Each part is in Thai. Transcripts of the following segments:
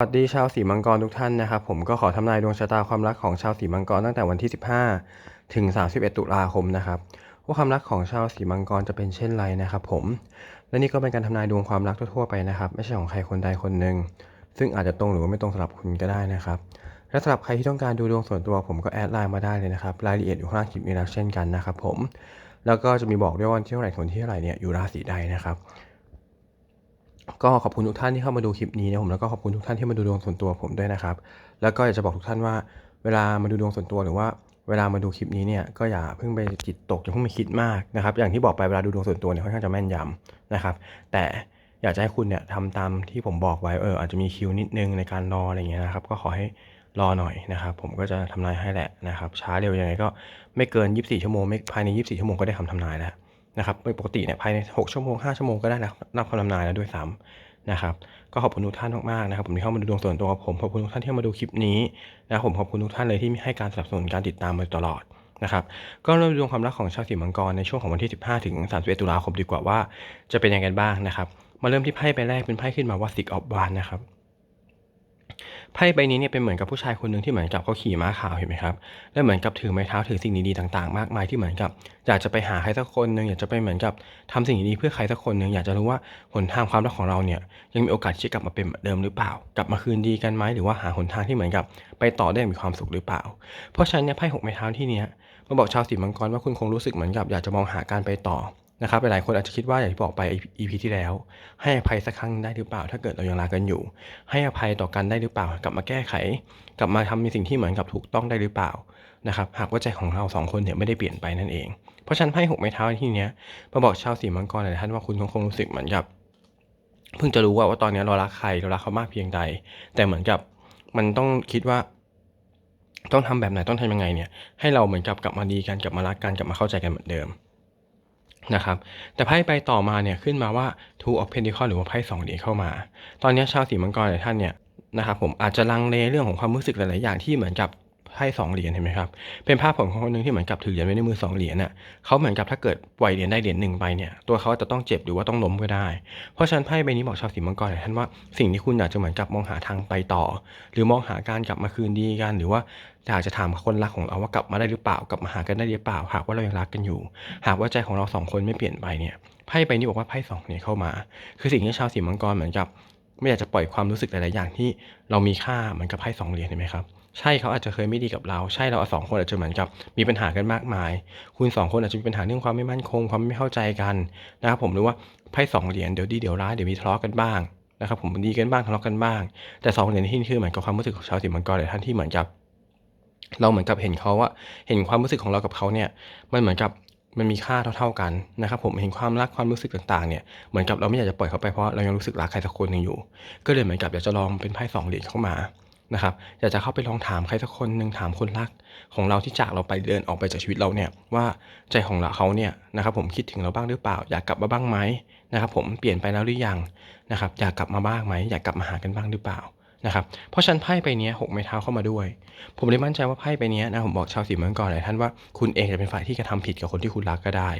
สวัสดีชาวสีมังกรทุกท่านนะครับ ผมก็ขอทำนายดวงชะตาความรักของชาวสีมังกรตั้งแต่วันที่ 15 ถึง 31 ตุลาคมนะครับว่าความรักของชาวสีมังกรจะเป็นเช่นไรนะครับ ผม และนี่ก็เป็นการทำนายดวงความรักทั่วๆไปนะครับ ไม่ใช่ของใครคนใดคนหนึ่งซึ่งอาจจะตรงหรือไม่ตรงสำหรับคุณก็ได้นะครับและสำหรับใครที่ต้องการดูดวงส่วนตัวผมก็แอดไลน์มาได้เลยนะครับรายละเอียดอยู่ข้างล่างคลิปนี้แล้วเช่นกันนะครับ ผม แล้วก็จะมีบอกด้วยวันที่เท่าไหร่ถึงวันที่เท่าไหร่เนี่ยอยู่ราศีใดนะครับ ก็ขอบคุณทุกท่านที่เข้ามาดูคลิปนี้นะผมแล้วก็ขอบคุณทุกท่านที่มาดูดวงส่วนตัวผมด้วยนะครับ แล้วก็อยากจะบอกทุกท่านว่า เวลามาดูดวงส่วนตัวหรือว่าเวลามาดูคลิปนี้เนี่ยก็อย่าเพิ่งไปจิตตกอย่าเพิ่งไปคิดมากนะครับ อย่างที่บอกไปเวลาดูดวงส่วนตัวเนี่ยค่อนข้างจะแม่นยำนะครับ แต่อยากจะให้คุณเนี่ยทำตามที่ผมบอกไว้เอออาจจะมีคิวนิดนึงในการรออะไรเงี้ยนะครับ ก็ขอให้รอหน่อยนะครับ ผมก็จะทำนายให้แหละนะครับ ช้าเร็วยังไงก็ไม่เกิน 24 ชั่วโมงไม่ภายใน 24 ชั่วโมงก็ได้คำทำนายแล้ว นะครับโดยปกติเนี่ยภายใน6ชั่วโมง5ชั่วโมงก็ได้แล้วนับคำทำนายแล้วด้วยซ้ำนะครับ ก็ขอบคุณทุกท่านมากๆนะครับ ผมที่เข้ามาดูดวงส่วนตัวกับผมขอบคุณทุกท่านที่มาดูคลิปนี้นะครับผมขอบคุณทุกท่านเลยที่ให้การสนับสนุนการติดตามมาตลอดนะครับก็เริ่มดวงความรักของชาวสีมังกรในช่วงของวันที่ 15 ถึง 31 ตุลาคมดีกว่าว่าจะเป็นยังไงบ้างนะครับ มาเริ่มที่ไพ่ใบแรกเป็นไพ่ขึ้นมาว่า Six of Wands นะครับ ไพ่ใบนี้เนี่ยเป็นเหมือนกับผู้ชายคนหนึ่งที่เหมือนกับเขาขี่ม้าขาวเห็นไหมครับและเหมือนกับถือไม้เท้าถือสิ่งดีๆต่างๆ มากมายที่เหมือนกับอยากจะไปหาใครสักคนหนึ่งอยากจะไปเหมือนกับทำสิ่งดีๆเพื่อใครสักคนหนึ่งอยากจะรู้ว่าหนทางความรักของเราเนี่ยยังมีโอกาสที่จะกลับมาเป็นเหมือนเดิมหรือเปล่า กลับมาคืนดีกันไหมหรือว่าหาหนทางที่เหมือนกับ ไปต่อได้อย่างมีความสุขหรือเปล่า เพราะฉะนั้นเนี่ยไพ่หกไม้เท้าที่เนี้ยมาบอกชาวสีมังกรว่าคุณคงรู้สึกเหมือนกับอยากจะมองหาการไปต่อ นะครับหลายคนอาจจะคิดว่าอย่างที่บอกไป EP ที่แล้ว ให้อภัยสักครั้งได้หรือเปล่า ถ้าเกิดเรายังรักกันอยู่ ให้อภัยต่อกันได้หรือเปล่า กลับมาแก้ไข กลับมาทำในสิ่งที่เหมือนกับถูกต้องได้หรือเปล่านะครับหากว่าใจของเราสองคนเนี่ยไม่ได้เปลี่ยนไปนั่นเอง เพราะฉันไพ่หกไม้เท้าที่เนี้ยมาบอกชาวสีมังกรหลายท่านว่าคุณคงรู้สึกเหมือนกับเพิ่งจะรู้ว่าว่าตอนนี้เรารักใครเรารักเขามากเพียงใด แต่เหมือนกับมันต้องคิดว่า ต้องทำแบบไหนต้องทำยังไงเนี่ยให้เราเหมือนกับกลับมาดีกันกลับมารักกันกลับมาเข้าใจกันเหมือนเดิม นะครับแต่ไพ่ใบต่อมาเนี่ยขึ้นมาว่า Two of Pentacles หรือว่าไพ่สองเหรียญเข้ามา ตอนนี้ชาวสีมังกรหลายท่านเนี่ยนะครับผมอาจจะลังเลเรื่องของความรู้สึกหลายๆอย่างที่เหมือนกับ ไพ่สองเหรียญเห็นไหมครับ เป็นภาพของคนหนึ่งที่เหมือนกับถือเหรียญไว้ในมือสองเหรียญน่ะเขาเหมือนกับถ้าเกิดปล่อยเหรียญได้เหรียญหนึ่งไปเนี่ย ตัวเขาจะต้องเจ็บหรือว่าต้องล้มก็ได้ เพราะฉะนั้นไพ่ใบนี้บอกชาวสีมังกรหลายท่านว่าสิ่งที่คุณอยากจะเหมือนกับมองหาทางไปต่อ หรือมองหาการกลับมาคืนดีกัน หรือว่าอยากจะถามคนรักของเราว่ากลับมาได้หรือเปล่ากลับมาหากันได้หรือเปล่าหากว่าเรายังรักกันอยู่ หากว่าใจของเราสองคนไม่เปลี่ยนไปเนี่ยไพ่ใบนี้บอกว่าไพ่สองเนี่ยเข้ามา คือสิ่งที่ชาวสีมังกรเหมือนกับ ไม่อยากจะปล่อยความรู้สึกหลายๆอย่างที่เรามีค่าเหมือนกับไพ่สองเหรียญเห็นไหมครับ ใช่เขาอาจจะเคยไม่ดีกับเรา ใช่เราสองคนอาจจะเหมือนกับมีปัญหากันมากมาย คุณสองคนอาจจะมีปัญหาเรื่องความไม่มั่นคง ความไม่เข้าใจกันนะครับผมรู้ว่าไพ่สองเหรียญเดี๋ยวดีเดี๋ยวร้ายเดี๋ยวมีทะเลาะกันบ้างนะครับผมดีกันบ้างทะเลาะกันบ้าง แต่สองเหรียญที่นี่คือเหมือนกับความรู้สึกของชาวสีมังกรหลายท่านที่เหมือนกับ เราเหมือนกับเห็นเขาว่าเห็นความรู้สึกของเรากับเขาเนี่ยมันเหมือนกับมันมีค่าเท่า ๆกันนะครับผมเห็นความรักความรู้สึกต่างๆเนี่ยเหมือนกับเราไม่อยากจะปล่อยเขาไปเพราะเรายังรู้สึกรักใครสักคนหนึ่งอยู่ ก็เลยเหมือนกับอยากจะลองเป็นไพ่สองเหรียญเข้ามา นะครับอยากจะเข้าไปลองถามใครสักคนหนึ่งถามคนรัก ของเราที่จากเราไปเดินออกไปจากชีวิตเราเนี่ยว่าใจของเราเขาเนี่ยนะครับผมคิดถึงเราบ้างหรือเปล่า อยากกลับมาบ้างไหมนะครับผมเปลี่ยนไปแล้วหรือยังนะครับอยากกลับมาบ้างไหมอยากกลับมาหากันบ้างหรือเปล่านะครับเพราะฉันไพ่ใบนี้หกไม้เท้าเข้ามาด้วย ผมเลยมั่นใจว่าไพ่ใบนี้นะผมบอกชาวสีเมืองก่อนหลายท่านว่าคุณเองจะเป็นฝ่ายที่กระทำผิดกับคนที่คุณรักก็ได้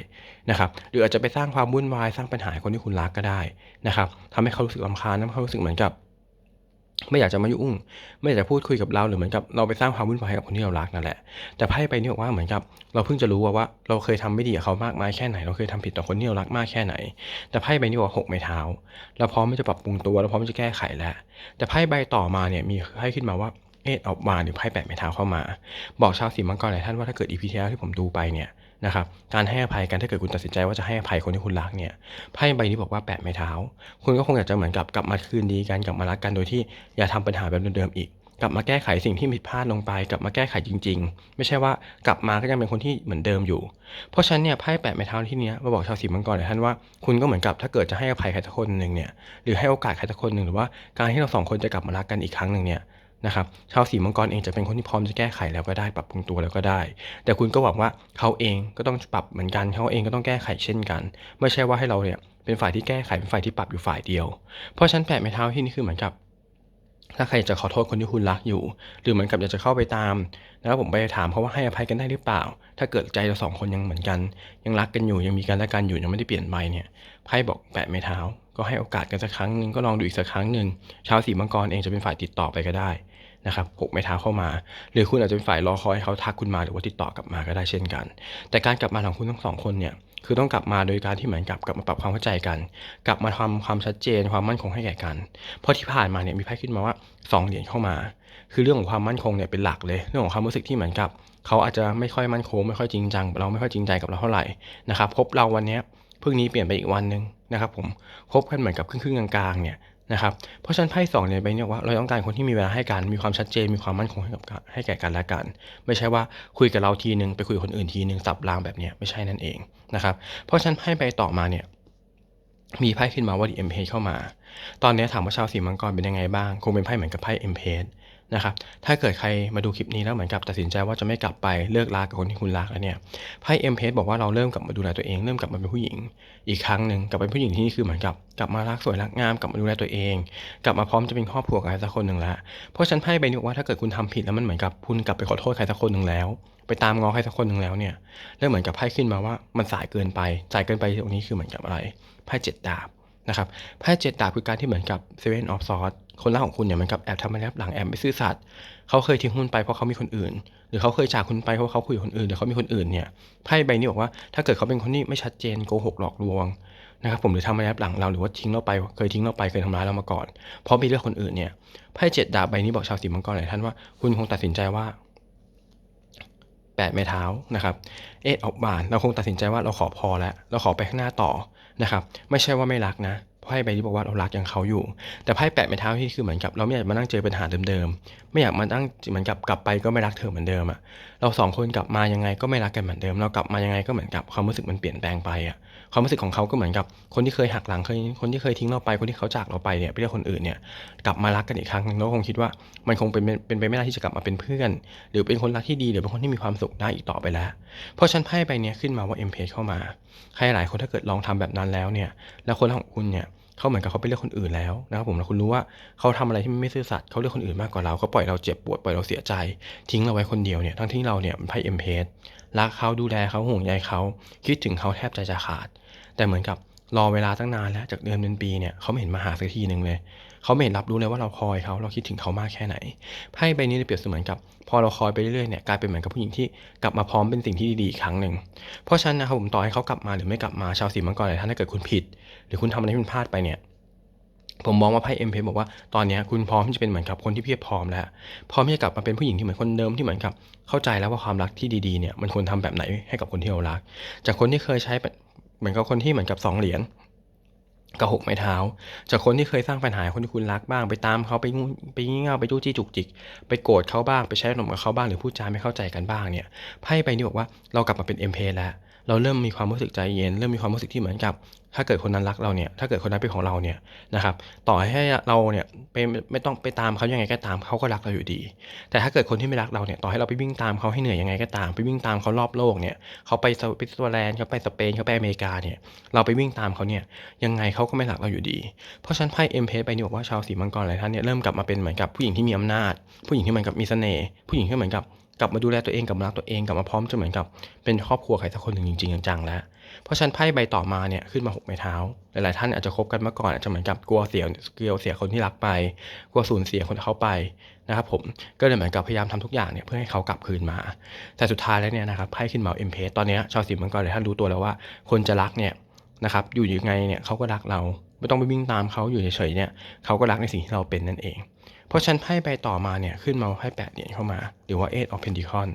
นะครับหรืออาจจะไปสร้างความวุ่นวายสร้างปัญหาให้คนที่คุณรักก็ได้นะครับทำให้เขารู้สึกลำคาญทำให้เขารู้สึกเหมือนกับ ไม่อยากจะมายุ่ง ไม่อยากจะพูดคุยกับเราหรือเหมือนกับเราไปสร้างความวุ่นวายกับคนที่เรารักนั่นแหละ แต่ไพ่ใบนี้บอกว่าเหมือนกับ เราเพิ่งจะรู้ว่าว่าเราเคยทำไม่ดีกับเขามากมายแค่ไหน เราเคยทำผิดต่อคนที่เรารักมากแค่ไหน แต่ไพ่ใบนี้บอกหกไม้เท้าเราพร้อมที่จะปรับปรุงตัวเราพร้อมที่จะแก้ไขแล้ว แต่ไพ่ใบต่อมาเนี่ยมีให้ขึ้นมาว่าเอทออกมาหรือไพ่แปดไม้เท้าเข้ามา บอกชาวสีมังกรหลายท่านว่าถ้าเกิดอีพีที่แล้วที่ผมดูไปเนี่ย นะครับการให้อภัยกันถ้าเกิดคุณตัดสินใจว่าจะให้อภัยคนที่คุณรักเนี่ยไพ่ใบนี้บอกว่าแปะไม้เท้า คุณก็คงอยากจะเหมือนกับกลับมาคืนดีกันกลับมารักกันโดยที่อย่าทำปัญหาแบบเดิมๆอีก กลับมาแก้ไขสิ่งที่ผิดพลาดลงไป กลับมาแก้ไขจริง ๆ ไม่ใช่ว่ากลับมาก็ยังเป็นคนที่เหมือนเดิมอยู่ เพราะฉะนั้นเนี่ยไพ่แปะไม้เท้าที่เนี้ยมาบอกชาวสีมังกรหลายท่านว่าคุณก็เหมือนกับถ้าเกิดจะให้อภัยใครสักคนหนึ่งเนี่ยหรือให้โอกาสใครสักคนหนึ่งหรือว่าการที่เราสองคนจะกลับมารักกันอีกครั้งหนึ่งเนี่ย นะครับชาวสีมังกรเองจะเป็นคนที่พร้อมจะแก้ไขแล้วก็ได้ปรับปรุงตัวแล้วก็ได้ แต่คุณก็หวังว่าเขาเองก็ต้องปรับเหมือนกันเขาเองก็ต้องแก้ไขเช่นกัน ไม่ใช่ว่าให้เราเนี่ยเป็นฝ่ายที่แก้ไขเป็นฝ่ายที่ปรับอยู่ฝ่ายเดียว เพราะฉันแปะไม้เท้าที่นี่คือเหมือนกับ ถ้าใครจะขอโทษคนที่คุณรักอยู่ หรือเหมือนกับอยากจะเข้าไปตามแล้วผมไปถามเขาว่าให้อภัยกันได้หรือเปล่า ถ้าเกิดใจเราสองคนยังเหมือนกัน ยังรักกันอยู่ยังมีกันและกันอยู่ยังไม่ได้เปลี่ยนไปเนี่ยไพ่บอกแปะไม้เท้า ก็ก็ให้โอกาสกันสักครั้งหนึ่งก็ลองดูอีกสักครั้งหนึ่งชาวสีมังกรเองจะเป็นฝ่ายติดต่อไปก็ได้ นะครับหกไม้เท้าเข้ามา หรือคุณอาจจะเป็นฝ่ายรอคอยให้เขาทักคุณมาหรือว่าติดต่อกลับมาก็ได้เช่นกัน แต่การกลับมาของคุณทั้งสองคนเนี่ยคือต้องกลับมาโดยการที่เหมือนกับกลับมาปรับความเข้าใจกัน กลับมาทำความชัดเจนความมั่นคงให้แก่กัน เพราะที่ผ่านมาเนี่ยมีไพ่ขึ้นมาว่าสองเหรียญเข้ามา คือเรื่องของความมั่นคงเนี่ยเป็นหลักเลย เรื่องของความรู้สึกที่เหมือนกับเขาอาจจะไม่ค่อยมั่นคงไม่ค่อยจริงจังเราไม่ค่อยจริงใจกับเราเท่าไหร่นะครับพบเราวันนี้ยพรุ่งนี้เปลี่ยนไปอีกวันหนึ่งนะครับผมคบกันเหมือนกับครึ่งๆกลางๆเนี่ย นะครับ เพราะฉะนั้นไพ่สองเนี่ยไปเนี่ยว่าเราต้องการคนที่มีเวลาให้กันมีความชัดเจนมีความมั่นคงให้กับให้แก่กันและกัน ไม่ใช่ว่าคุยกับเราทีนึงไปคุยกับคนอื่นทีนึงสับรางแบบเนี้ยไม่ใช่นั่นเองนะครับ เพราะฉะนั้นไพ่ใบต่อมาเนี่ยมีไพ่ขึ้นมาว่าดีเอ็มเพเข้ามา ตอนนี้ถามว่าชาวสีมังกรเป็นยังไงบ้าง คงเป็นไพ่เหมือนกับไพ่เอ็มเพ นะครับ ถ้าเกิดใครมาดูคลิปนี้แล้วเหมือนกับตัดสินใจว่าจะไม่กลับไปเลิกลากับคนที่คุณรักแล้วเนี่ยไพ่เอ็มเพบอกว่าเราเริ่มกลับมาดูแลตัวเอง เริ่มกลับมาเป็นผู้หญิง อีกครั้งหนึ่งกลับเป็นผู้หญิงที่นี่คือเหมือนกับกลับมารักสวยรักงามกลับมาดูแลตัวเอง กลับมาพร้อมจะเป็นครอบครัวกับใครสักคนหนึ่งแล้วเพราะฉันไพ่ใบนี้ว่าถ้าเกิดคุณทำผิดแล้วมันเหมือนกับคุณกลับไปขอโทษใครสักคนหนึ่งแล้ว ไปตามง้อใครสักคนหนึ่งแล้วเนี่ยแล้วเหมือนกับไพ่ขึ้นมาว่ามันสายเกินไปสายเกินไปตรงนี้คือเหมือนกับอะไรไพ่เจ็ดดาบ นะครับไพ่เจ็ดดาบคือการที่เหมือนกับเซเว่นออฟซอสคนรักของคุณเนี่ยเหมือนกับแอบทำมาแล้วหลังแอบไม่ซื่อสัตย์เขาเคยทิ้งคุณไปเพราะเขามีคนอื่น หรือเขาเคยจากคุณไปเพราะเขาคุยกับคนอื่นหรือเขามีคนอื่นเนี่ยไพ่ใบนี้บอกว่าถ้าเกิดเขาเป็นคนที่ไม่ชัดเจนโกหกหลอกลวงนะครับผมหรือทำมาแล้วหลังเราหรือว่าทิ้งเราไปเคยทิ้งเราไปเคยทำร้ายเรามาก่อน เพราะมีเรื่องคนอื่นเนี่ยไพ่เจ็ดดาบใบนี้บอกชาวสีมังกรหลายท่านว่าคุณคงตัดสินใจว่าแปดไม้เท้านะครับ เอ็ดออกบาน เราคงตัดสินใจว่าเราขอพอแล้ว เราขอไปข้างหน้าต่อ นะครับ ไม่ใช่ว่าไม่รักนะ ไพ่ใบนี้บอกว่าเรารักยังเขาอยู่ แต่ไพ่แปะไม้เท้าที่คือเหมือนกับ เราไม่อยากมานั่งเจอปัญหาเดิมๆไม่อยากมานั่งเหมือนกับกลับไปก็ไม่รักเธอเหมือนเดิมอะเราสองคนกลับมายังไงก็ไม่รักกันเหมือนเดิม เรากลับมายังไงก็เหมือนกับความรู้สึกมันเปลี่ยนแปลงไปอะความรู้สึกของเขาก็เหมือนกับคนที่เคยหักหลังเคยคนที่เคยทิ้งเราไปคนที่เขาจากเราไปเนี่ยไปเรื่อคนอื่นเนี่ยกลับมารักกันอีกครั้งนึงเราคงคิดว่ามันคงเป็นเป็นไปไม่ได้ที่จะกลับมาเป็นเพื่อน หรือเป็นคนรักที่ดีหรือเป็นคนที่มีความสุขได้อีกต่อไปแล้ว เพราะฉันไพ่ใบนี้ขึ้นมาว่าเอ็มเพเข้ามาใครหลายคนถ้าเกิดลองทำแบบนั้นแล้วเนี่ยแล้วคนของคุณเนี่ย เขาเหมือนกับเขาไปเลือกคนอื่นแล้วนะครับผมแล้วคุณรู้ว่าเขาทำอะไรที่ไม่ซื่อสัตย์เขาเลือกคนอื่นมากกว่าเราเขาปล่อยเราเจ็บปวดปล่อยเราเสียใจ ทิ้งเราไว้คนเดียวเนี่ยทั้งที่เราเนี่ยไพ่เอ็มเพรักเขาดูแลเขาห่วงใยเขาคิดถึงเขาแทบใจจะขาด แต่เหมือนกับรอเวลาตั้งนานแล้วจากเดือนเป็นปีเนี่ยเขาไม่เห็นมาหาสักทีหนึ่งเลยเขาไม่เห็นรับรู้เลยว่าเราคอยเขาเราคิดถึงเขามากแค่ไหนไพ่ใบนี้เปรียบเสมือนกับ พอเราคอยไปเรื่อยๆเนี่ยกลายเป็นเหมือนกับผู้หญิงที่กลับมาพร้อมเป็นสิ่งที่ดีๆอีกครั้งหนึ่งเพราะฉะนั้นนะครับผมต่อให้เขากลับมาหรือไม่กลับมาชาวสีมังกรหลายท่านถ้าเกิดคุณผิด หรือคุณทำอะไรที่มันพลาดไปเนี่ย ผมมองว่าไพ่เอ็มเพบอกว่าตอนนี้คุณพร้อมที่จะเป็นเหมือนกับคนที่เพียบพร้อมแล้ว พร้อมที่จะกลับมาเป็นผู้หญิงที่เหมือนคนเดิมที่เหมือนกับ เข้าใจแล้วว่าความรักที่ดีๆเนี่ยมันควรทำแบบไหนให้กับคนที่เรารัก จากคนที่เคยใช้เหมือนกับคนที่เหมือนกับสองเหรียญกับหกไม้เท้า จากคนที่เคยสร้างปัญหาคนที่คุณรักบ้างไปตามเขาไปไปงี่เง่าไปจู้จี้จุกจิก ไปโกรธเขาบ้างไปใช้หนมกับเขาบ้างหรือพูดจาไม่เข้าใจกันบ้างเนี่ยไพ่ใบนี้บอกว่าเรากลับมาเป็นเอ็มเพแล้ว เราเริ่มมีความรู้สึกใจเย็น เริ่มมีความรู้สึกที่เหมือนกับ ถ้าเกิดคนนั้นรักเราเนี่ย ถ้าเกิดคนนั้นเป็นของเราเนี่ยนะครับ ต่อให้เราเนี่ยไปไม่ต้องไปตามเขายังไงก็ตามเขาก็รักเราอยู่ดี แต่ถ้าเกิดคนที่ไม่รักเราเนี่ย ต่อให้เราไปวิ่งตามเขาให้เหนื่อยยังไงก็ตาม ไปวิ่งตามเขารอบโลกเนี่ย เขาไปสวิตเซอร์แลนด์เขาไปสเปนเขาไปอเมริกาเนี่ย เราไปวิ่งตามเขาเนี่ย ยังไงเขาก็ไม่รักเราอยู่ดี เพราะฉะนั้นไพ่เอ็มเพสไปนี่บอกว่าชาวสีมังกรหลายท่านเนี่ยเริ่มกลับมาเป็นเหมือนกับผู้หญิงที่มีอำนาจ ผู้หญิงที่เหมือนกับมีเสน่ห์ ผู้หญิงที่เหมือนกับ กลับมาดูแลตัวเองกลับมารักตัวเองกลับมาพร้อมจะเหมือนกับเป็นครอบครัวใครสักคนหนึ่งจริงๆจังๆแล้ว เพราะฉันไพ่ใบต่อมาเนี่ยขึ้นมาหกไม้เท้า หลายๆท่านอาจจะคบกันมาก่อนอาจจะเหมือนกับกลัวเสียเกลียวเสียคนที่รักไป กลัวสูญเสียคนที่เขาไปนะครับผมก็เลยเหมือนกับพยายามทำทุกอย่างเนี่ยเพื่อให้เขากลับคืนมา แต่สุดท้ายแล้วเนี่ยนะครับไพ่ขึ้นมาเอ็มเพสตอนนี้ชาวสีมังกรเลยท่านรู้ตัวแล้วว่า คนจะรักเนี่ยนะครับอยู่ยังไงเนี่ยเขาก็รักเรา ไม่ต้องไปวิ่งตามเขาอยู่เฉยๆเนี่ยเขาก็รักในสิ่งที่เราเป็นนั่นเอง เพราะฉันไพ่ใบต่อมาเนี่ยขึ้นมาไพ่แปดเหรียญเข้ามา หรือว่า eight of pentacle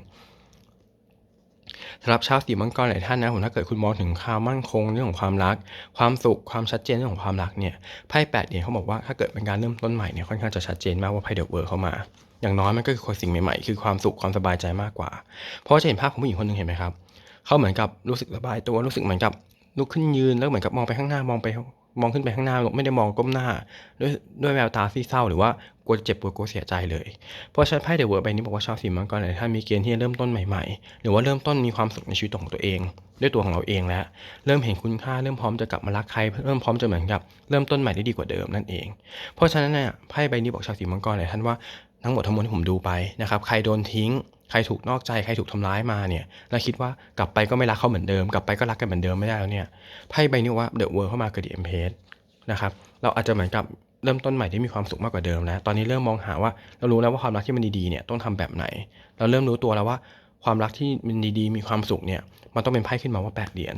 สำหรับชาวสีมังกรหลายท่านนะผมถ้าเกิดคุณมองถึงความมั่นคงเรื่องของความรัก ความสุขความชัดเจนเรื่องของความรักเนี่ยไพ่แปดเนี่ยเขาบอกว่าถ้าเกิดเป็นการเริ่มต้นใหม่เนี่ยค่อนข้างจะชัดเจนมากว่าไพ่เดอะเวิร์เข้ามา อย่างน้อยมันก็คือสิ่งใหม่ๆ คือความสุขความสบายใจมากกว่า เพราะจะเห็นภาพของผู้หญิงคนหนึ่งเห็นไหมครับเขาเหมือนกับรู้สึกสบายตัวรู้สึกเหมือนกับลุกขึ้นยืนแล้วเหมือนกับมองไปข้างหน้ามองไป มองขึ้นไปข้างหน้าไม่ได้มองก้มหน้า ด้วยด้วยแววตาที่เศร้าหรือว่ากลัวเจ็บปวดกลัวเสียใจเลย เพราะฉะนั้นไพ่เดอะเวิร์ใบนี้บอกว่าชาวสีมังกรหลายท่านมีเกณฑ์ที่จะเริ่มต้นใหม่ๆ หรือว่าเริ่มต้นมีความสุขในชีวิตของตัวเอง ด้วยตัวของเราเองแล้ว เริ่มเห็นคุณค่าเริ่มพร้อมจะกลับมารักใครเริ่มพร้อมจะเหมือนกับเริ่มต้นใหม่ได้ดีกว่าเดิมนั่นเอง เพราะฉะนั้นเนี่ยไพ่ใบนี้บอกชาวสีมังกรหลายท่านว่าทั้งหมดทั้งมวลที่ผมดูไปนะครับใครโดนทิ้ง ใครถูกนอกใจใครถูกทำร้ายมาเนี่ยแล้วคิดว่ากลับไปก็ไม่รักเขาเหมือนเดิม กลับไปก็รักกันเหมือนเดิมไม่ได้แล้วเนี่ยไพ่ใบนี้ว่าเดอะเวิร์เข้ามาเกิดดีเอ็มเพสนะครับเราอาจจะเหมือนกับเริ่มต้นใหม่ที่มีความสุขมากกว่าเดิมแล้ว ตอนนี้เริ่มมองหาว่าเรารู้แล้วว่าความรักที่มันดีๆเนี่ยต้องทำแบบไหน เราเริ่มรู้ตัวแล้วว่าความรักที่มันดีๆ มีความสุขเนี่ยมันต้องเป็นไพ่ขึ้นมาว่าแปดเหรียญ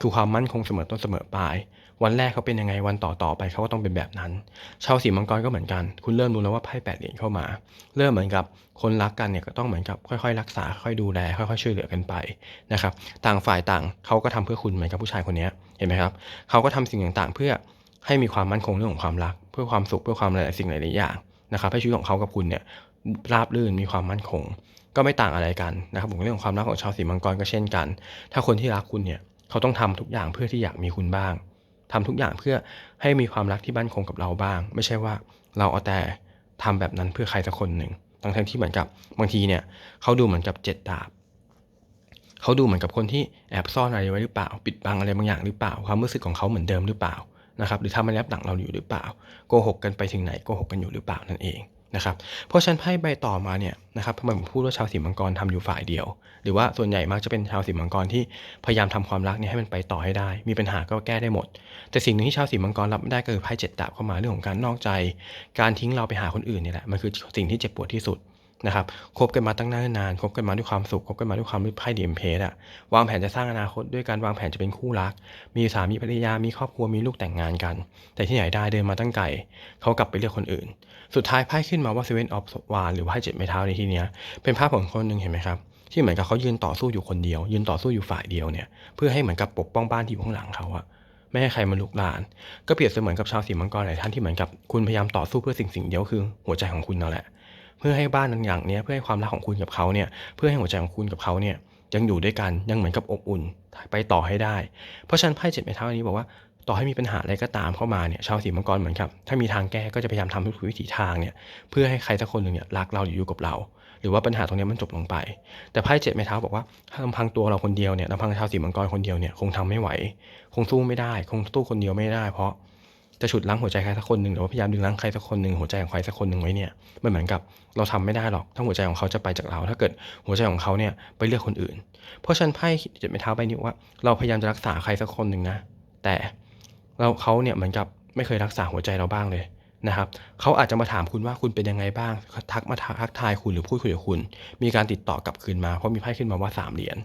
คือความมั่นคงเสมอต้นเสมอปลาย วันแรกเขาเป็นยังไงวันต่อต่อไปเขาก็ต้องเป็นแบบนั้น ชาวสีมังกรก็เหมือนกัน คุณเริ่มรู้แล้วว่าไพ่แปดเหรียญเข้ามา เริ่มเหมือนกับคนรักกันเนี่ยก็ต้องเหมือนกับค่อยๆ รักษาค่อยๆดูแลค่อยๆช่วยเหลือกันไปนะครับต่างฝ่ายต่างเขาก็ทำเพื่อคุณเหมือนกับผู้ชายคนนี้เห็นไหมครับเขาก็ทำสิ่งต่างๆ เพื่อให้มีความมั่นคงเรื่องของความรัก เพื่อความสุขเพื่อความหลายๆสิ่งหลายๆอย่างนะครับให้ชีวิตของเขากับคุณเนี่ยราบรื่นมีความมั่นคง ก็ไม่ต่างอะไรกันนะครับผมเรื่องของความรักของชาวสีมังกรก็เช่นกัน ถ้าคนที่รักคุณเนี่ย เขาต้องทำทุกอย่างเพื่อที่อยากมีคุณบ้างทำทุกอย่างเพื่อให้มีความรักที่มั่นคงกับเราบ้าง ไม่ใช่ว่าเราเอาแต่ทำแบบนั้นเพื่อใครสักคนหนึ่งทั้งที่เหมือนกับบางทีเนี่ยเขาดูเหมือนกับเจ็ดดาบเขาดูเหมือนกับคนที่แอบซ่อนอะไรไว้หรือเปล่า ปิดบังอะไรบางอย่างหรือเปล่าความรู้สึกของเขาเหมือนเดิมหรือเปล่านะครับหรือทำมันแอบหลังเราอยู่หรือเปล่าโกหกกันไปถึงไหนโกหกกันอยู่หรือเปล่านั่นเอง นะครับเพราะฉะนันไพ่ใบต่อมาเนี่ยนะครับทำไมผมพูดว่าชาวสีมังกรทำอยู่ฝ่ายเดียว หรือว่าส่วนใหญ่มักจะเป็นชาวสีมังกรที่พยายามทำความรักเนี่ยให้มันไปต่อให้ได้ มีปัญหาก็แก้ได้หมด แต่สิ่งหนึ่งที่ชาวสีมังกรรับไม่ได้ก็คือไพ่เจ็ดดาบเข้ามาเรื่องของการนอกใจ การทิ้งเราไปหาคนอื่นนี่แหละมันคือสิ่งที่เจ็บปวดที่สุด นะครับคบกันมาตั้งนานนานคบกันมาด้วยความสุขคบกันมาด้วยความด้ไพ่ดีเอ็มเพสอะวางแผนจะสร้างอนาคตด้วยการวางแผนจะเป็นคู่รัก มีสามีภรรยามีครอบครัวมีลูกแต่งงานกัน แต่ที่ไหนได้เดินมาตั้งไกลเขากลับไปเลือกคนอื่น สุดท้ายไพ่ขึ้นมาว่าเซเว่นออฟวานหรือว่าไพ่เจ็ดไม้เท้าในที่นี้เป็นภาพของคนหนึ่งเห็นไหมครับที่เหมือนกับเขายืนต่อสู้อยู่คนเดียว ยืนต่อสู้อยู่ฝ่ายเดียวเนี่ยเพื่อให้เหมือนกับปกป้องบ้านที่อยู่ข้างหลังเขาอะไม่ให้ใครมาลุกลาน ก็เปรียบเสมือนกับชาวสีมังกรหลายท่านที่เหมือนกับคุณพยายามต่อสู้เพื่อสิ่งสิ่งเดียวคือหัวใจของคุณนั่นแหละ เพื่อให้บ้านนั้นอย่างเนี้ยเพื่อให้ความรักของคุณกับเขาเนี่ยเพื่อให้หัวใจของคุณกับเขาเนี่ยยังอยู่ด้วยกันยังเหมือนกับอบอุ่นไปต่อให้ได้ เพราะฉะนั้นไพ่เจ็ดไม้เท้าอันนี้บอกว่าต่อให้มีปัญหาอะไรก็ตามเข้ามาเนี่ยชาวสีมังกรเหมือนกับถ้ามีทางแก้ก็จะพยายามทำทุกวิถีทางเนี่ยเพื่อให้ใครสักคนหนึ่งเนี่ยรักเราอยู่กับเรา หรือว่าปัญหาตรงนี้มันจบลงไป แต่ไพ่เจ็ดไม้เท้าบอกว่าถ้าลำพังตัวเราคนเดียวเนี่ยลำพังชาวสีมังกรคนเดียวเนี่ยคงทำไม่ไหว คงสู้ไม่ได้ คงสู้คนเดียวไม่ได้ เพราะ จะฉุดล้างหัวใจใครสักคนหนึ่งหรือว่าพยายามดึงล้างใครสักคนหนึ่งหัวใจของใครสักคนหนึ่งไว้เนี่ยมันเหมือนกับเราทำไม่ได้หรอกถ้าหัวใจของเขาจะไปจากเรา ถ้าเกิดหัวใจของเขาเนี่ยไปเลือกคนอื่น เพราะฉันไพ่จ็ดไม้เท้าใบนี้ว่า เราพยายามจะรักษาใครสักคนหนึ่งนะ แต่เราเขาเนี่ยเหมือนกับไม่เคยรักษาหัวใจเราบ้างเลยนะครับเขาอาจจะมาถามคุณว่าคุณเป็นยังไงบ้าง ทักมาทักทายคุณหรือพูดคุยกับคุณ มีการติดต่อกลับคืนมาเพราะมีไพ่ขึ้นมาว่าสามเหรียญ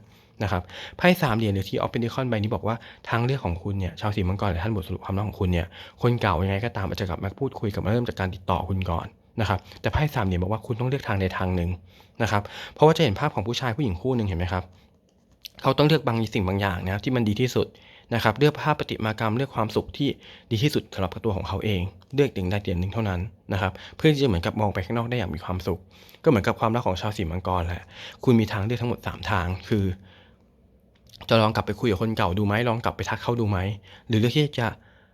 นะครับไพ่สามเหรียญหรือที่ออฟเปนิคอนใบนี้บอกว่าทางเลือกของคุณเนี่ยชาวสีมังกรหรือท่านบทสรุปความรักของคุณเนี่ยคนเก่ายังไงก็ตามอาจจะกลับมาพูดคุยกับมาเริ่มจากการติดต่อคุณก่อนนะครับแต่ไพ่สามเหรียญบอกว่าคุณต้องเลือกทางใดทางหนึ่งนะครับเพราะว่าจะเห็นภาพของผู้ชายผู้หญิงคู่หนึ่งเห็นไหมครับเขาต้องเลือกบางสิ่งบางอย่างนะที่มันดีที่สุดนะครับเลือกภาพปฏิมากรรมเลือกความสุขที่ดีที่สุดสำหรับตัวของเขาเอง เลือกสิ่งใดสิ่งหนึ่งเท่านั้นนะครับเพื่อที่จะเหมือนกับมองไปข้างนอกได้อย่างมีความสุข ก็เหมือนกับความรักของชาวสีมังกรแหละคุณมีทางเลือกทั้งหมด 3 ทาง คือ จะลองกลับไปคุยกับคนเก่าดูไหมลองกลับไปทักเขาดูไหมหรือเลือกที่จะ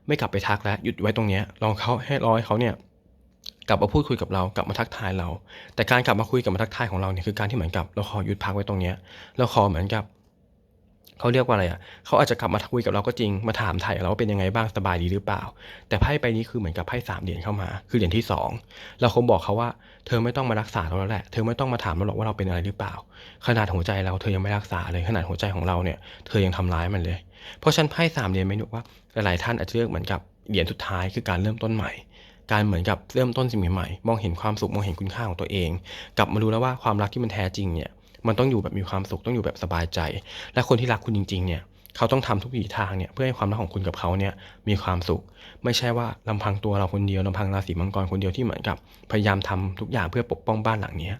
ไม่กลับไปทักแล้วหยุดไว้ตรงนี้ลองเขาให้ร้อยเขาเนี่ยกลับมาพูดคุยกับเรากลับมาทักทายเรา แต่การกลับมาคุยกับมาทักทายของเราเนี่ยคือการที่เหมือนกับเราขอหยุดพักไว้ตรงนี้เราขอเหมือนกับ เขาเรียกว่าอะไรอะเขาอาจจะกลับมาคุยกับเราก็จริงมาถามไถ่เราว่าเป็นยังไงบ้างสบายดีหรือเปล่า แต่ไพ่ใบนี้คือเหมือนกับไพ่สามเหรียญเข้ามา คือเหรียญที่สองเราคงบอกเขาว่าเธอไม่ต้องมารักษาเราแล้วแหละเธอไม่ต้องมาถามเราหรอกว่าเราเป็นอะไรหรือเปล่า ขนาดหัวใจเราเธอยังไม่รักษาเลยขนาดหัวใจของเราเนี่ยเธอยังทำร้ายมันเลย เพราะฉันไพ่สามเหรียญไม่นึกว่าหลายๆท่านอาจจะเลือกเหมือนกับเหรียญสุดท้ายคือการเริ่มต้นใหม่การเหมือนกับเริ่มต้นสิ่งใหม่ๆ มองเห็นความสุข มองเห็นคุณค่าของตัวเอง กลับมารู้แล้วว่าความรักที่มันแท้จริงเนี่ย มันต้องอยู่แบบมีความสุขต้องอยู่แบบสบายใจ และคนที่รักคุณจริงๆเนี่ยเขาต้องทำทุกวิถีทางเนี่ยเพื่อให้ความรักของคุณกับเขาเนี่ยมีความสุข ไม่ใช่ว่าลำพังตัวเราคนเดียวลำพังราศีมังกรคนเดียวที่เหมือนกับ พยายามทำทุกอย่างเพื่อปกป้องบ้านหลังนี้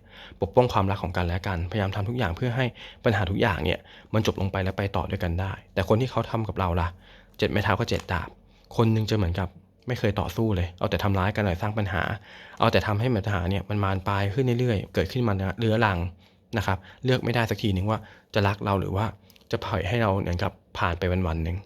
ปกป้องความรักของกันและกัน พยายามทำทุกอย่างเพื่อให้ปัญหาทุกอย่างเนี่ยมันจบลงไปและไปต่อด้วยกันได้ แต่คนที่เขาทำกับเราล่ะเจ็ดไม้เท้าก็เจ็ดดาบ คนนึงจะเหมือนกับไม่เคยต่อสู้เลย เอาแต่ทำร้ายกันเลยสร้างปัญหา เอาแต่ทำให้ปัญหาเนี่ยมันมานปลายขึ้นเรื่อยๆ เกิดขึ้นมาเรื้อรัง นะครับ เลือกไม่ได้สักทีหนึ่งว่าจะรักเราหรือว่าจะปล่อยให้เราเหมือนกับผ่านไปวันๆหนึ่ง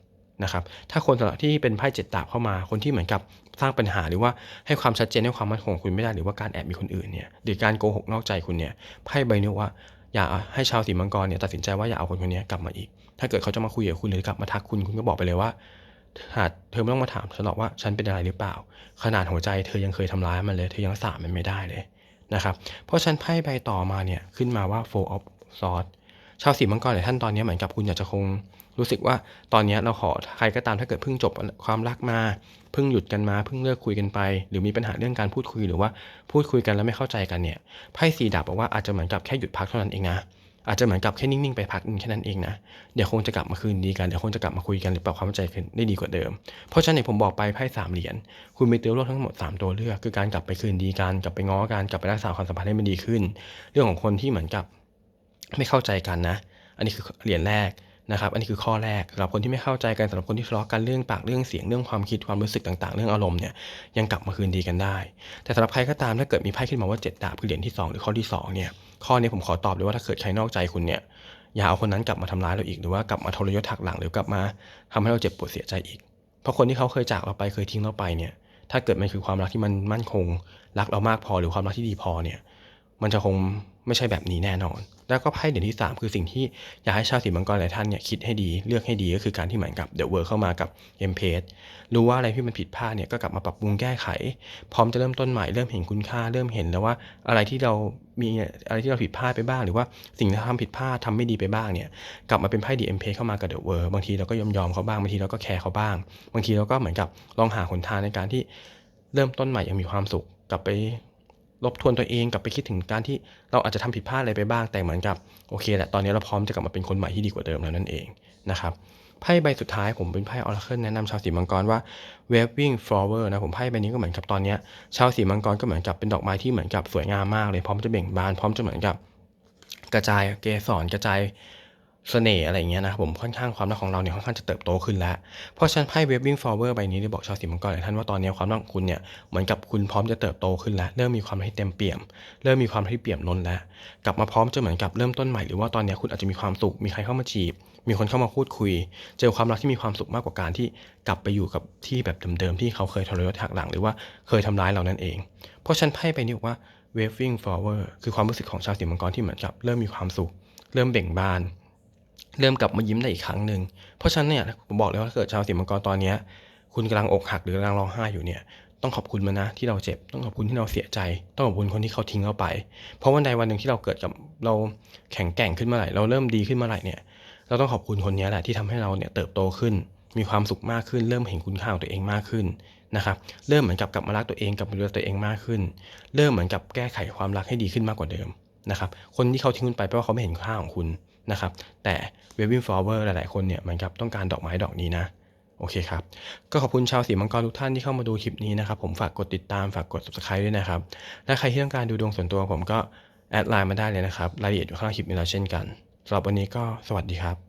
นะครับ ถ้าคนสำหรับที่เป็นไพ่เจ็ดดาบเข้ามา คนที่เหมือนกับสร้างปัญหาหรือว่าให้ความชัดเจนให้ความมั่นคงคุณไม่ได้หรือว่าการแอบมีคนอื่นเนี่ยหรือการโกหกนอกใจคุณเนี่ยไพ่ใบนี้ว่าอย่าให้ชาวสีมังกรเนี่ยตัดสินใจว่าอย่าเอาคนคนนี้กลับมาอีก ถ้าเกิดเขาจะมาคุยกับคุณหรือกลับมาทักคุณคุณก็บอกไปเลยว่าหากเธอไม่ต้องมาถามฉันหรอกว่าฉันเป็นอะไรหรือเปล่า ขนาดหัวใจเธอยังเคยทำร้ายมันเลย เธอยังรักษามันไม่ได้เลย นะครับเพราะฉันไพ่ใบต่อมาเนี่ยขึ้นมาว่า four of swords ชาวสีมังกรหลายท่านตอนนี้เหมือนกับคุณอยากจะคงรู้สึกว่าตอนนี้เราขอใครก็ตามถ้าเกิดเพิ่งจบความรักมาเพิ่งหยุดกันมาเพิ่งเลิกคุยกันไป หรือมีปัญหาเรื่องการพูดคุยหรือว่าพูดคุยกันแล้วไม่เข้าใจกันเนี่ยไพ่สีดาบบอกว่าอาจจะเหมือนกับแค่หยุดพักเท่านั้นเองนะ อาจจะเหมือนกับแค่นิ่งๆไปพักนึงแค่นั้นเองนะ เดี๋ยวคงจะกลับมาคืนดีกัน เดี๋ยวคงจะกลับมาคุยกันหรือปรับความเข้าใจกันได้ดีกว่าเดิม เพราะฉะนั้นผมบอกไปไพ่สามเหรียญ คุณมีตัวเลือกทั้งหมด 3 ตัวเลือก คือการกลับไปคืนดีกัน กลับไปง้อกัน กลับไปรักษาความสัมพันธ์ให้มันดีขึ้น เรื่องของคนที่เหมือนกับไม่เข้าใจกันนะ อันนี้คือเหรียญแรกนะครับ อันนี้คือข้อแรกสำหรับคนที่ไม่เข้าใจกันสำหรับคนที่ทะเลาะกันเรื่องปากเรื่องเสียงเรื่องความคิดความรู้สึกต่างๆ เรื่องอารมณ์เนี่ยยังกลับมาคืนดีกันได้ แต่สำหรับใครก็ตามถ้าเกิดมีไพ่ขึ้นมาว่าเจ็ดดาบคือเหรียญที่สองหรือข้อที่สองเนี่ย ข้อนี้ผมขอตอบเลยว่าถ้าเกิดใครนอกใจคุณเนี่ยอย่าเอาคนนั้นกลับมาทำร้ายเราอีกหรือว่ากลับมาทรยศหักหลังหรือกลับมาทำให้เราเจ็บปวดเสียใจอีก เพราะคนที่เขาเคยจากเราไปเคยทิ้งเราไปเนี่ย ถ้าเกิดมันคือความรักที่มันมั่นคง รักเรามากพอหรือความรักที่ดีพอเนี่ย มันจะคง ไม่ใช่แบบนี้แน่นอน แล้วก็ไพ่เหรียญที่ 3 คือสิ่งที่อยากให้ชาวสีมังกรหลายท่านเนี่ยคิดให้ดีเลือกให้ดีก็คือการที่เหมือนกับเดอะเวิร์เข้ามากับเอ็มเพสรู้ว่าอะไรที่มันผิดพลาดเนี่ยก็กลับมาปรับปรุงแก้ไข พร้อมจะเริ่มต้นใหม่เริ่มเห็นคุณค่าเริ่มเห็นแล้วว่าอะไรที่เรามีอะไรที่เราผิดพลาดไปบ้าง หรือว่าสิ่งที่ทำผิดพลาดทำไม่ดีไปบ้างเนี่ยกลับมาเป็นไพ่ดีเอ็มเพเข้ามากับเดอะเวิร์บางทีเราก็ยอมยอมเขาบ้างบางทีเราก็แคร์เขาบ้าง บางทีเราก็เหมือนกับลองหาหนทางในการที่เริ่มต้นใหม่อย่างมีความสุขกลับไป ลบทวนตัวเองกลับไปคิดถึงการที่เราอาจจะทำผิดพลาดอะไรไปบ้างแต่เหมือนกับโอเคแหละตอนนี้เราพร้อมจะกลับมาเป็นคนใหม่ที่ดีกว่าเดิมแล้วนั่นเองนะครับไพ่ใบสุดท้ายผมเป็นไพ่ออร์เคิลแนะนำชาวสีมังกรว่า waving flower นะผมไพ่ใบนี้ก็เหมือนกับตอนนี้ชาวสีมังกรก็เหมือนกับเป็นดอกไม้ที่เหมือนกับสวยงามมากเลยพร้อมจะเบ่งบาน พร้อมจะเหมือนกับกระจายเกสรกระจาย เสน่ห์อะไรอย่างเงี้ยนะครับผมค่อนข้างความรักของเราเนี่ยค่อนข้างจะเติบโตขึ้นแล้ว เพราะฉะนั้นไพ่ waving flower ใบนี้ได้บอกชาวสีมังกรหลายท่านว่าตอนนี้ความรักของคุณเนี่ยเหมือนกับคุณพร้อมจะเติบโตขึ้นแล้ว เริ่มมีความที่เต็มเปี่ยม เริ่มมีความที่เปี่ยมล้นแล้ว กลับมาพร้อมจะเหมือนกับเริ่มต้นใหม่หรือว่าตอนนี้คุณอาจจะมีความสุขมีใครเข้ามาจีบ มีคนเข้ามาพูดคุย เจอความรักที่มีความสุขมากกว่าการที่กลับไปอยู่กับที่แบบเดิมๆที่เขาเคยทรยศหักหลังหรือว่าเคยทำร้ายเรานั่นเอง เพราะฉะนันไพ่ใบนี้บอกว่า waving flower คือความรู้สึกของชาวสีมังกรที่เหมือนกับเริ่มมีความสุข เริ่มเบ่งบาน เริ่มกลับมายิ้มได้อีกครั้งหนึ่งเพราะฉะนั้นเนี่ยผมบอกเลยว่าถ้าเกิดชาวสีมังกรตอนนี้คุณกำลังอกหักหรือกำลังร้องไห้อยู่เนี่ยต้องขอบคุณมันนะที่เราเจ็บต้องขอบคุณที่เราเสียใจ ต้องขอบคุณคนที่เขาทิ้งเราไป เพราะวันใดวันหนึ่งที่เราเกิดกับเราแข็งแกร่งขึ้นมื่อไหร่เราเริ่มดีขึ้นมื่อไหร่เนี่ยเราต้องขอบคุณคนนี้แหละที่ทำให้เราเนี่ยเติบโตขึ้น มีความสุขมากขึ้น เริ่มเห็นคุณค่าของตัวเองมากขึ้นนะครับเริ่มเหมือนกับกลับมารักตัวเองกลับมาดูแลตัวเองมากขึ้น เริ่มเหมือนกับแก้ไขความรักให้ดีขึ้นมากกว่าเดิมนะครับคนที่เขาทิ้งคุณไปเพราะว่าเขาไม่เห็นค่าของคุณ นะครับ แต่ waving flower หลายๆ คนเนี่ยเหมือนกับต้องการดอกไม้ดอกนี้นะโอเคครับ ก็ขอบคุณชาวสีมังกรทุกท่านที่เข้ามาดูคลิปนี้นะครับ ผมฝากกดติดตามฝากกด subscribe ด้วยนะครับ และใครที่ต้องการดูดวงส่วนตัวผมก็แอดไลน์มาได้เลยนะครับ รายละเอียดอยู่ข้างล่างคลิปนี้แล้วเช่นกันสำหรับวันนี้ก็สวัสดีครับ